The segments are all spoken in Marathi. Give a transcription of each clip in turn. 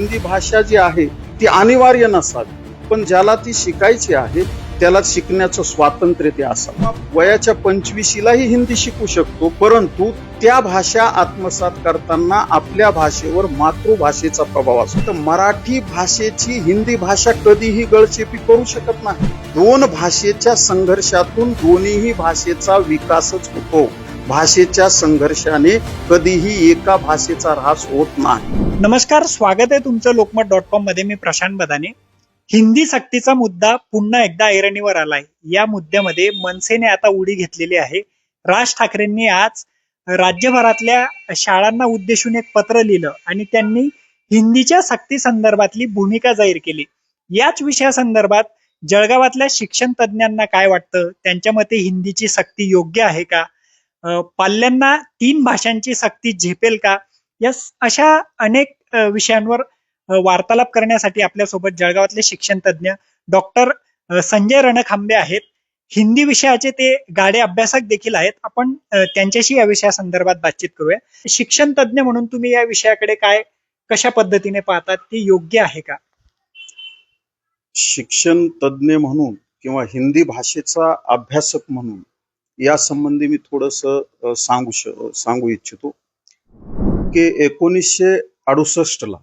हिंदी भाषा जी आहे ती अनिवार्य नसावी. पण ज्याला ती शिकायची आहे त्याला शिकण्याचं स्वातंत्र्य ते असावं. वयाच्या पंचवीशीलाही हिंदी शिकू शकतो परंतु त्या भाषा आत्मसात करताना आपल्या भाषेवर मातृभाषेचा प्रभाव असतो. तर मराठी भाषेची हिंदी भाषा कधीही गळचेपी करू शकत नाही. दोन भाषेच्या संघर्षातून दोन्हीही भाषेचा विकासच होतो. भाषेच्या संघर्षाने कधीही एका भाषेचा ऱ्हास होत नाही. नमस्कार स्वागत आहे तुमचं लोकमत डॉट कॉममध्ये. मी प्रशांत बदाने. हिंदी सक्तीचा मुद्दा पुन्हा एकदा ऐरणीवर आलाय. या मुद्द्यामध्ये मनसेने आता उडी घेतलेली आहे. राज ठाकरेंनी आज राज्यभरातल्या शाळांना उद्देशून एक पत्र लिहिलं आणि त्यांनी हिंदीच्या सक्ती संदर्भातली भूमिका जाहीर केली. याच विषयासंदर्भात जळगावातल्या शिक्षण तज्ज्ञांना काय वाटतं? त्यांच्या मते हिंदीची सक्ती योग्य आहे का? पाल्यांना तीन भाषांची सक्ती झेपेल का? या अशा अनेक विषयांवर वार्तालाप करण्यासाठी आपल्यासोबत जळगावातले शिक्षण तज्ज्ञ डॉक्टर संजय रणखांबे आहेत. हिंदी विषयाचे ते गाडे अभ्यासक देखील आहेत. आपण त्यांच्याशी या विषयासंदर्भात बातचीत करूया. शिक्षण तज्ज्ञ म्हणून तुम्ही या विषयाकडे काय कशा पद्धतीने पाहतात? ते योग्य आहे का? शिक्षण तज्ज्ञ म्हणून किंवा हिंदी भाषेचा अभ्यासक म्हणून या संबंधी मी थोडस सांगू श- सांगू इच्छितो की एकोणीसशे अडुसष्ट ला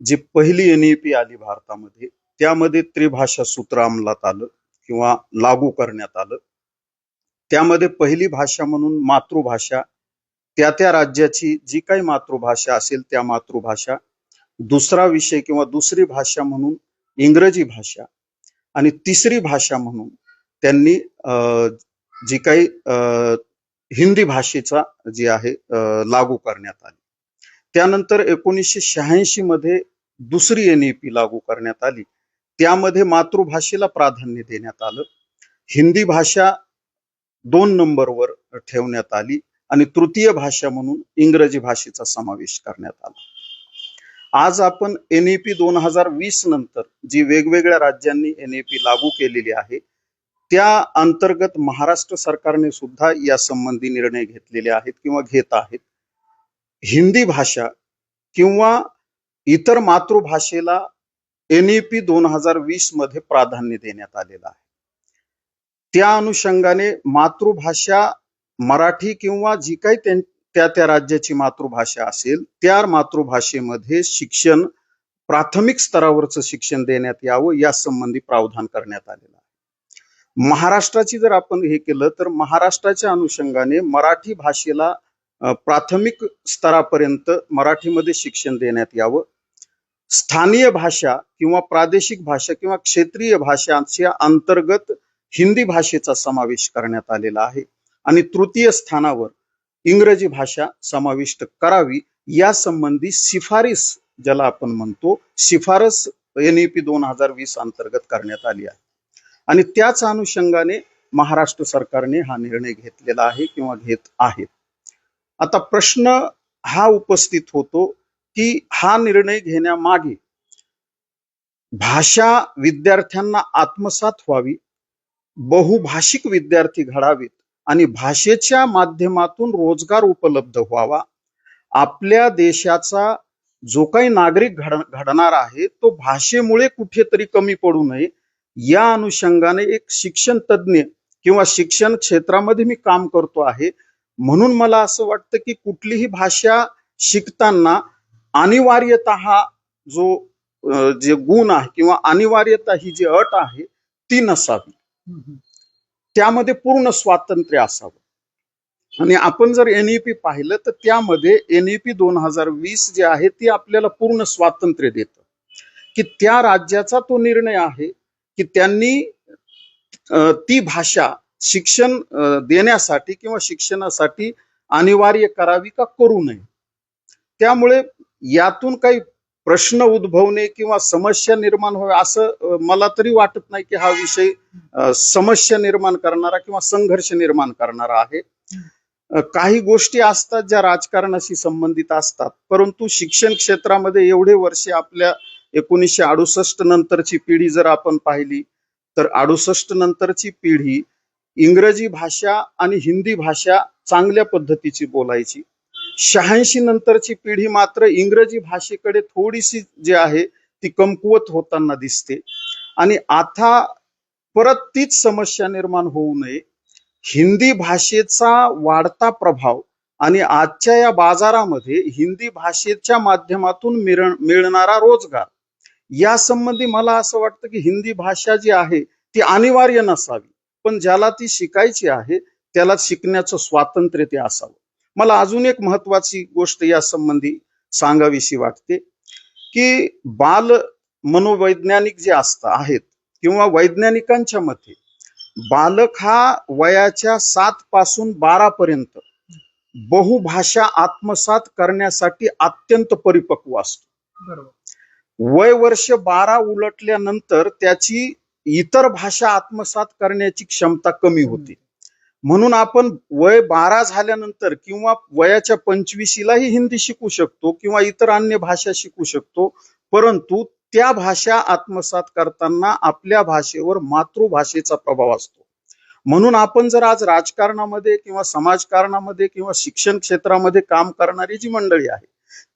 जी पहिली एन पी आली भारतामध्ये त्यामध्ये त्रिभाषा सूत्र अंमलात आलं किंवा लागू करण्यात आलं. त्यामध्ये पहिली भाषा म्हणून मातृभाषा त्या त्या राज्याची जी काही मातृभाषा असेल त्या मातृभाषा दुसरा विषय किंवा दुसरी भाषा म्हणून इंग्रजी भाषा आणि तिसरी भाषा म्हणून त्यांनी जी काही हिंदी भाषेचा जी आहे लागू करण्यात आली. त्यानंतर एकोणीसशे शहाऐंशी मध्ये दुसरी एन पी लागू करण्यात आली. त्यामध्ये मातृभाषेला प्राधान्य देण्यात आलं. हिंदी भाषा दोन नंबरवर ठेवण्यात आली आणि तृतीय भाषा म्हणून इंग्रजी भाषेचा समावेश करण्यात आला. आज आपण एन पी दोन हजार वीस नंतर जी वेगवेगळ्या राज्यांनी एन पी लागू केलेली आहे त्या अंतर्गत महाराष्ट्र सरकारने सुद्धा या संबंधी निर्णय घेतलेले आहेत किंवा घेत आहेत. हिंदी भाषा किंवा इतर मातृभाषेला एन ई पी दोन हजार वीसमध्ये प्राधान्य देण्यात आलेलं आहे. त्या अनुषंगाने मातृभाषा मराठी किंवा जी काही त्या त्या राज्याची मातृभाषा असेल त्या मातृभाषेमध्ये शिक्षण प्राथमिक स्तरावरचं शिक्षण देण्यात यावं या संबंधी प्रावधान करण्यात आलेलं आहे. महाराष्ट्राची जर आपण हे केलं तर महाराष्ट्राच्या अनुषंगाने मराठी भाषेला प्राथमिक स्तरापर्यंत मराठीमध्ये शिक्षण देण्यात यावं. स्थानीय भाषा किंवा प्रादेशिक भाषा किंवा क्षेत्रीय भाषांच्या अंतर्गत हिंदी भाषेचा समावेश करण्यात आलेला आहे. आणि तृतीय स्थानावर इंग्रजी भाषा समाविष्ट करावी या संबंधी शिफारस ज्याला आपण म्हणतो शिफारस एन पी दोन हजार वीस अंतर्गत करण्यात आली आहे. आणि त्याच अनुषंगाने महाराष्ट्र सरकारने हा निर्णय घेतलेला आहे किंवा घेत आहे आता प्रश्न हा उपस्थित होतो की हा निर्णय घेण्यामागे भाषा विद्यार्थ्यांना आत्मसात व्हावी बहुभाषिक विद्यार्थी घडावेत आणि भाषेच्या माध्यमातून रोजगार उपलब्ध व्हावा. आपल्या देशाचा जो काही नागरिक घड घडणार आहे तो भाषेमुळे कुठेतरी कमी पडू नये या अनुषंगाने एक शिक्षण तज्ज्ञ किंवा शिक्षण क्षेत्रामध्ये मी काम करतो आहे. म्हणून मला असं वाटतं की कुठलीही भाषा शिकताना अनिवार्यता हा जो जे गुण आहे किंवा अनिवार्यता ही जी अट आहे ती नसावी. त्यामध्ये पूर्ण स्वातंत्र्य असावं. आणि आपण जर एनईपी पाहिलं तर त्यामध्ये एनईपी दोन हजार वीस जे आहे ती आपल्याला पूर्ण स्वातंत्र्य देतं. की त्या राज्याचा तो निर्णय आहे की त्यांनी ती भाषा शिक्षण देण्यासाठी किंवा शिक्षणासाठी अनिवार्य करावी का करू नये? त्यामुळे यातून काही प्रश्न उद्भवणे किंवा समस्या निर्माण होवे असं मला तरी वाटत नाही की हा विषय समस्या निर्माण करणारा किंवा संघर्ष निर्माण करणारा आहे. काही गोष्टी असतात ज्या राजकारणाशी संबंधित असतात परंतु शिक्षण क्षेत्रामध्ये एवढे वर्षे आपल्या एकोणीसशे अडुसष्ट नंतरची पिढी जर आपण पाहिली तर अडुसष्ट नंतरची पिढी इंग्रजी भाषा आणि हिंदी भाषा चांगल्या पद्धतीची बोलायची. शहाऐंशी नंतरची पिढी मात्र इंग्रजी भाषेकडे थोडीशी जी आहे ती कमकुवत होताना दिसते. आणि आता परत तीच समस्या निर्माण होऊ नये. हिंदी भाषेचा वाढता प्रभाव आणि आजच्या या बाजारामध्ये हिंदी भाषेच्या माध्यमातून मिळ मिळणारा रोजगार या संबंधी मला असं वाटतं की हिंदी भाषा जी आहे ती अनिवार्य नसावी. पण ज्याला ती शिकायची आहे त्याला शिकण्याचं स्वातंत्र्य ते असावं. मला अजून एक महत्वाची गोष्ट या संबंधी सांगावीशी वाटते की बाल मनोवैज्ञानिक जे असतात आहेत किंवा वैज्ञानिकांच्या मते बालक हा वयाच्या सात पासून बारा पर्यंत बहुभाषा आत्मसात करण्यासाठी अत्यंत परिपक्व असतो. बरोबर. वय वर्ष बारा उलटल्यानंतर त्याची इतर भाषा आत्मसात करण्याची क्षमता कमी होते. म्हणून आपण वय बारा झाल्यानंतर किंवा वयाच्या पंचवीसीलाही हिंदी शिकू शकतो किंवा इतर अन्य भाषा शिकू शकतो परंतु त्या भाषा आत्मसात करताना आपल्या भाषेवर मातृभाषेचा प्रभाव असतो. म्हणून आपण जर आज राजकारणामध्ये किंवा समाजकारणामध्ये किंवा शिक्षण क्षेत्रामध्ये काम करणारी जी मंडळी आहे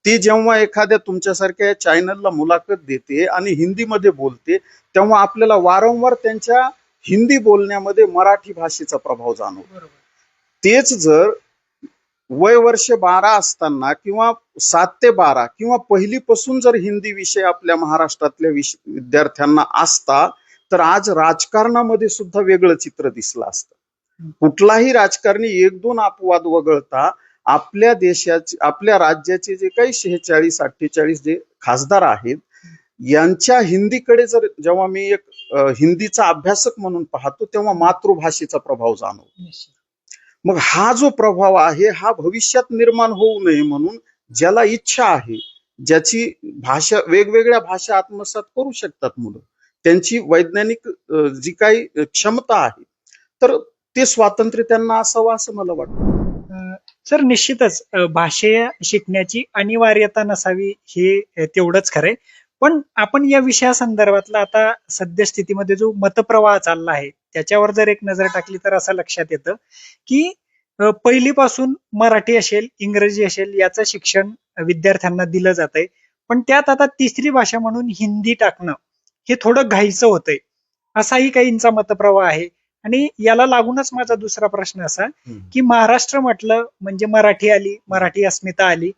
ती जेव्हा एखाद्या तुमच्यासारख्या चॅनलला मुलाखत देते आणि हिंदीमध्ये बोलते तेव्हा आपल्याला वारंवार त्यांच्या हिंदी बोलण्यामध्ये मराठी भाषेचा प्रभाव जाणवतो. तेच जर वय वर्ष बारा असताना किंवा सात ते बारा किंवा पहिलीपासून जर हिंदी विषय आपल्या महाराष्ट्रातल्या विद्यार्थ्यांना असता तर आज राजकारणामध्ये सुद्धा वेगळं चित्र दिसलं असतं. कुठलाही राजकारणी एक दोन अपवाद वगळता आपल्या देशाचे आपल्या राज्याचे जे काही शेहेचाळीस अठ्ठेचाळीस जे खासदार आहेत यांच्या हिंदीकडे जर जेव्हा मी एक हिंदीचा अभ्यासक म्हणून पाहतो तेव्हा मातृभाषेचा प्रभाव जाणवतो. मग हा जो प्रभाव आहे हा भविष्यात निर्माण होऊ नये म्हणून ज्याला इच्छा आहे ज्याची भाषा वेगवेगळ्या भाषा आत्मसात करू शकतात मुलं त्यांची वैज्ञानिक जी काही क्षमता आहे तर ते स्वातंत्र्य त्यांना असावं असं मला वाटतं. सर निश्चितच भाषे शिकण्याची अनिवार्यता नसावी हे तेवढंच खरंय. पण आपण या विषयासंदर्भातला आता सद्यस्थितीमध्ये जो मतप्रवाह चालला आहे त्याच्यावर जर एक नजर टाकली तर असं लक्षात येतं की पहिलीपासून मराठी असेल इंग्रजी असेल याचं शिक्षण विद्यार्थ्यांना दिलं जात आहे पण त्यात आता तिसरी भाषा म्हणून हिंदी टाकणं हे थोडं घाईचं होतंय. असाही काहींचा मतप्रवाह आहे. आणि याला लागूनच माझा दुसरा प्रश्न असा की महाराष्ट्र म्हटलं म्हणजे मराठी आली मराठी अस्मिता आली.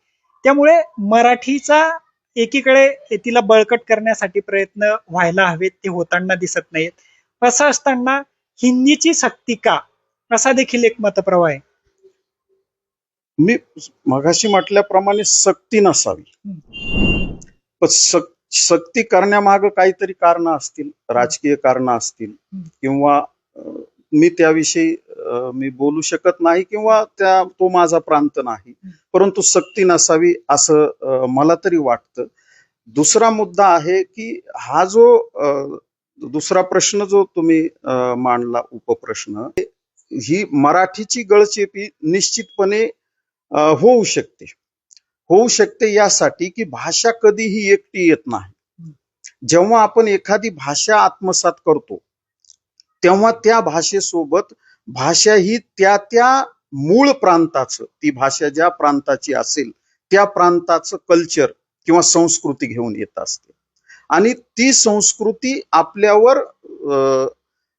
त्यामुळे मराठीचा एकीकडे तिला बळकट करण्यासाठी प्रयत्न व्हायला हवेत ते होताना दिसत नाहीत. असं असताना हिंदीची सक्ती का? असा देखील एक मतप्रवाह आहे. मी मगाशी म्हटल्याप्रमाणे सक्ती नसावी. पण सक सक्ती करण्यामागं काहीतरी कारण असतील राजकीय कारण असतील. किंवा मी त्याविषयी मी बोलू शकत नाही किंवा त्या तो माझा प्रांत नाही. परंतु सक्ती नसावी असं मला तरी वाटतं. दुसरा मुद्दा आहे की हा जो दुसरा प्रश्न जो तुम्ही मांडला उपप्रश्न ही मराठीची गळचेपी निश्चितपणे होऊ शकते. होऊ शकते यासाठी की भाषा कधीही एकटी येत नाही. जेव्हा आपण एखादी भाषा आत्मसात करतो तेव्हा त्या भाषेसोबत भाषा ही त्या त्या मूळ प्रांताचं ती भाषा ज्या प्रांताची असेल त्या प्रांताचं कल्चर किंवा संस्कृती घेऊन येत असते. आणि ती संस्कृती आपल्यावर अं,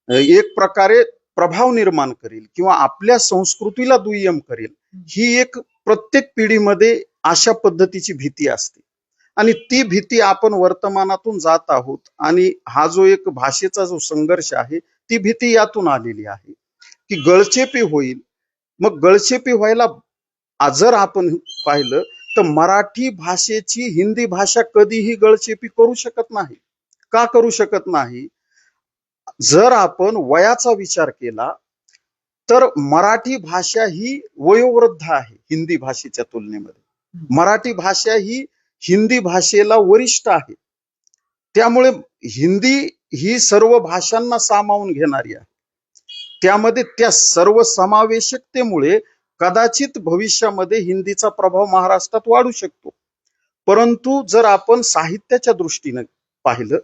एक प्रकारे प्रभाव निर्माण करेल किंवा आपल्या संस्कृतीला दुय्यम करेल ही एक प्रत्येक पिढीमध्ये अशा पद्धतीची भीती असते. आणि ती भीती आपण वर्तमानातून जात आहोत आणि हा जो एक भाषेचा जो संघर्ष आहे ती भीती यातून आलेली आहे. की गळचेपी होईल. मग गळचेपी व्हायला जर आपण पाहिलं तर मराठी भाषेची हिंदी भाषा कधीही गळचेपी करू शकत नाही. का करू शकत नाही? जर आपण वयाचा विचार केला तर मराठी भाषा ही वयोवृद्ध आहे हिंदी भाषेच्या तुलनेमध्ये. मराठी भाषा ही हिंदी भाषेला वरिष्ठ आहे. त्यामुळे हिंदी ही सर्व भाषांना सामावून घेणारी आहे. त्यामध्ये त्या सर्व समावेशकतेमुळे कदाचित भविष्यामध्ये हिंदीचा प्रभाव महाराष्ट्रात वाढू शकतो. परंतु जर आपण साहित्याच्या दृष्टीनं पाहिलं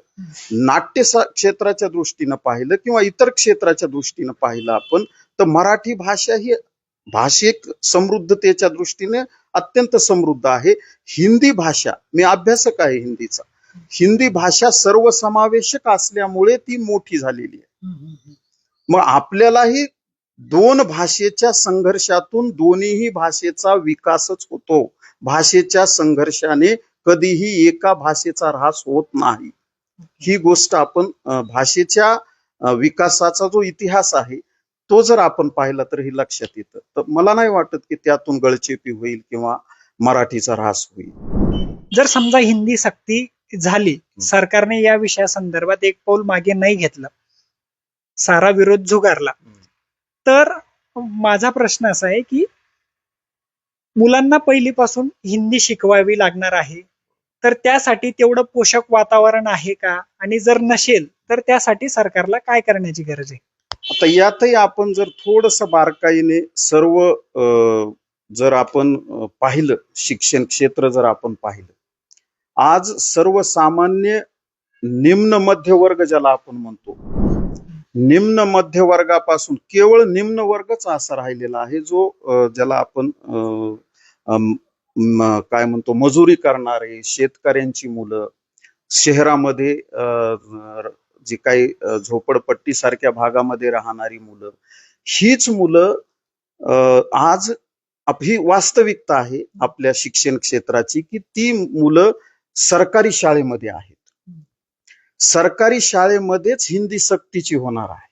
नाट्य क्षेत्राच्या दृष्टीनं पाहिलं किंवा इतर क्षेत्राच्या दृष्टीनं पाहिलं आपण तर मराठी भाषा ही भाषिक समृद्धतेच्या दृष्टीने अत्यंत समृद्ध आहे. हिंदी भाषा मी अभ्यासक आहे हिंदीचा. हिंदी भाषा सर्वसमावेशक असल्यामुळे ती मोठी झालेली आहे. मग आपल्यालाही दोन भाषेच्या संघर्षातून दोन्हीही भाषेचा विकासच होतो. भाषेच्या संघर्षाने कधीही एका भाषेचा ऱ्हास होत नाही. ही गोष्ट आपण भाषेच्या विकासाचा जो इतिहास आहे तो जर आपण पाहिला तर हे लक्षात येतं. तर मला नाही वाटत की त्यातून गळचेपी होईल किंवा मराठीचा ऱ्हास होईल. जर समजा हिंदी सक्ती झाली. सरकारने या विषयासंदर्भात एक पाऊल मागे नाही घेतलं. सारा विरोध झुगारला. तर माझा प्रश्न असा आहे की मुलांना पहिलीपासून हिंदी शिकवावी लागणार आहे. तर त्यासाठी तेवढं पोषक वातावरण आहे का? आणि जर नसेल तर त्यासाठी सरकारला काय करण्याची गरज आहे? आता यातही आपण जर थोडस बारकाईने सर्व जर आपण पाहिलं शिक्षण क्षेत्र जर आपण पाहिलं आज सर्वसामान्य निम्न मध्यवर्ग ज्याला आपण म्हणतो निम्न मध्यवर्गापासून केवळ निम्न वर्गच असा राहिलेला आहे जो ज्याला आपण अं, काय म्हणतो मजुरी करणारे शेतकऱ्यांची मुलं शहरामध्ये अं, जी काही झोपडपट्टी सारख्या भागामध्ये राहणारी मुलं हीच मुलं आज आप- ही वास्तविकता आहे आपल्या शिक्षण क्षेत्राची की ती मुलं सरकारी शाळेमध्ये आहेत. सरकारी शाळेमध्येच हिंदी सक्तीची होणार आहे.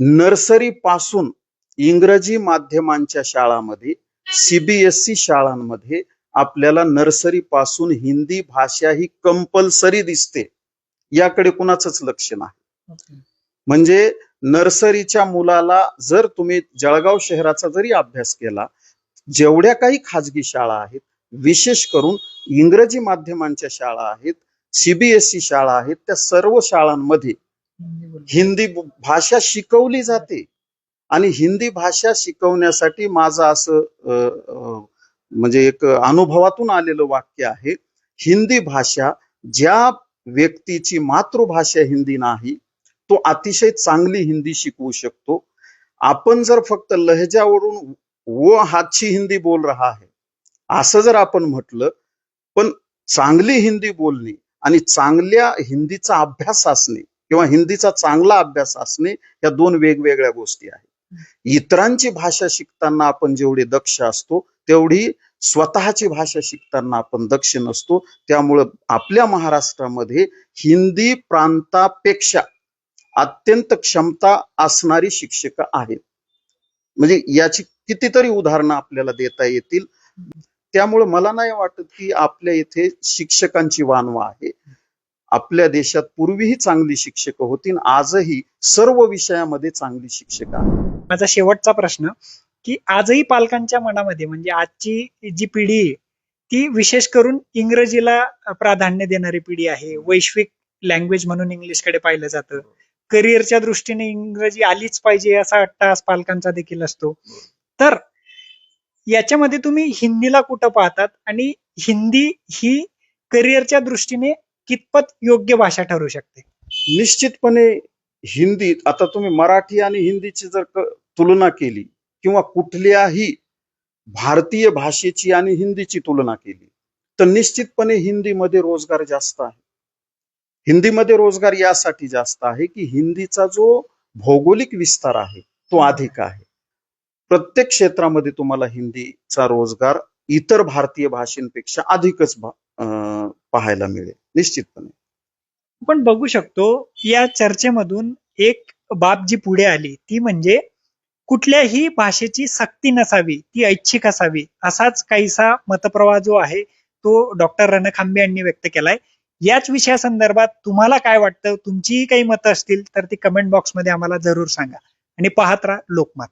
नर्सरी पासून इंग्रजी माध्यमांच्या शाळांमध्ये सीबीएसई शाळांमध्ये आपल्याला नर्सरी पासून हिंदी भाषा ही कंपल्सरी दिसते. याकडे कुणाचंच लक्ष नाही. म्हणजे नर्सरीच्या मुलाला जर तुम्ही जळगाव शहराचा जरी अभ्यास केला जेवढ्या काही खाजगी शाळा आहेत विशेष करून इंग्रजी माध्यमांच्या शाळा आहेत सीबीएसई शाळा आहेत त्या सर्व शाळांमध्ये हिंदी भाषा शिकवली जाते. आणि हिंदी भाषा शिकवण्यासाठी माझं असं म्हणजे एक अनुभवातून आलेलं वाक्य आहे हिंदी भाषा ज्या व्यक्तीची मातृभाषा हिंदी नाही तो अतिशय चांगली हिंदी शिकवू शकतो. आपण जर फक्त लहजावरून वो हातची हिंदी बोल रहा है असं जर आपण म्हटलं पण चांगली हिंदी बोलणे आणि चांगल्या हिंदीचा अभ्यास असणे किंवा हिंदीचा चांगला अभ्यास असणे या दोन वेगवेगळ्या गोष्टी आहेत. इतरांची भाषा शिकताना आपण जेवढे दक्ष असतो तेवढी स्वतःची भाषा शिकताना आपण दक्ष नसतो. त्यामुळं आपल्या महाराष्ट्रामध्ये हिंदी प्रांतापेक्षा अत्यंत क्षमता असणारी शिक्षक आहेत. म्हणजे याची कितीतरी उदाहरणं आपल्याला देता येतील. त्यामुळे मला नाही वाटत की आपल्या इथे शिक्षकांची वानवा आहे. आपल्या देशात पूर्वीही चांगली शिक्षक होती आणि आजही सर्व विषयामध्ये चांगली शिक्षक आहेत. माझा शेवटचा प्रश्न की आजही पालकांच्या मनामध्ये म्हणजे आजची जी पिढी आहे ती विशेष करून इंग्रजीला प्राधान्य देणारी पिढी आहे. वैश्विक लँग्वेज म्हणून इंग्लिशकडे पाहिलं जातं. करिअरच्या दृष्टीने इंग्रजी आलीच पाहिजे असा अट्टास पालकांचा देखील असतो. तर याच्यामध्ये तुम्ही हिंदीला कुठं पाहतात आणि हिंदी ही करिअरच्या दृष्टीने कितपत योग्य भाषा ठरू शकते? निश्चितपणे हिंदी आता तुम्ही मराठी आणि हिंदीची जर तुलना केली किंवा कुठल्याही भारतीय भाषेची आणि हिंदीची तुलना केली तर निश्चितपणे हिंदीमध्ये रोजगार जास्त आहे. हिंदीमध्ये रोजगार यासाठी जास्त आहे की हिंदीचा जो भौगोलिक विस्तार आहे तो अधिक आहे. प्रत्येक क्षेत्रामध्ये तुम्हाला हिंदीचा रोजगार इतर भारतीय भाषेंपेक्षा अधिकच अं, पाहायला मिळेल निश्चितपणे. आपण बघू शकतो या चर्चेमधून एक बाब जी पुढे आली ती म्हणजे कुठल्याही भाषेची सक्ती नसावी ती ऐच्छिक असावी असाच काहीसा मतप्रवाह जो आहे तो डॉक्टर रणखांबे यांनी व्यक्त केलाय. याच विषयासंदर्भात तुम्हाला काय वाटतं? तुमचीही काही मतं असतील तर ती कमेंट बॉक्समध्ये आम्हाला जरूर सांगा. आणि पाहत राहा लोकमत.